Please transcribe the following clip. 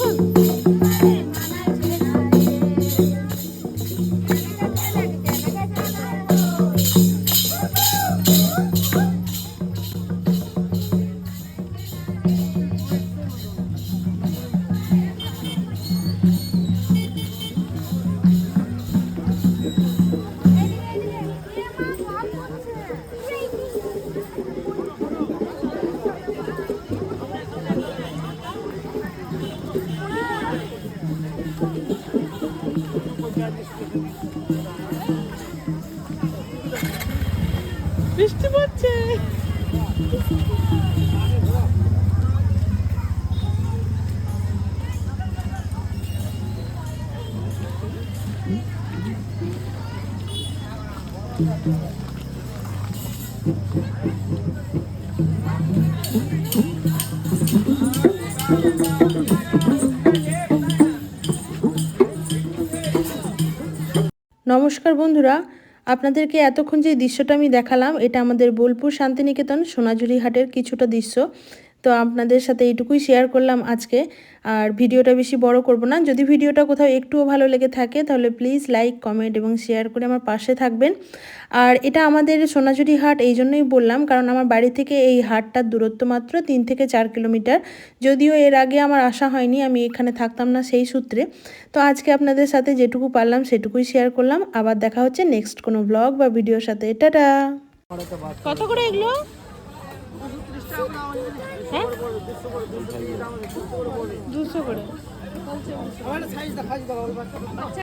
Huh. বৃষ্টি পড়ছে নমস্কার বন্ধুরা, আপনাদেরকে এতক্ষণ যে দৃশ্যটা আমি দেখালাম, এটা আমাদের বোলপুর শান্তিনিকেতন সোনাঝুরি হাটের কিছুটা দৃশ্য। তো আপনাদের সাথে এইটুকুই শেয়ার করলাম আজকে। আর ভিডিওটা বেশি বড় করব না। যদি ভিডিওটা কোথাও একটুও ভালো লেগে থাকে, তাহলে প্লিজ লাইক কমেন্ট এবং শেয়ার করে আমার পাশে থাকবেন। আর এটা আমাদের সোনাঝুরি হাট, এই জন্যই বললাম, কারণ আমার বাড়ি থেকে এই হাটটার দূরত্ব মাত্র তিন থেকে চার কিলোমিটার। যদিও এর আগে আমার আসা হয়নি, আমি এখানে থাকতাম না সেই সূত্রে। তো আজকে আপনাদের সাথে যেটুকু পারলাম, সেটুকুই শেয়ার করলাম। আবার দেখা হচ্ছে নেক্সট কোনো ব্লগ বা ভিডিওর সাথে। টাটা! কত করে এগুলো? হ্যাঁ? দুশো করে।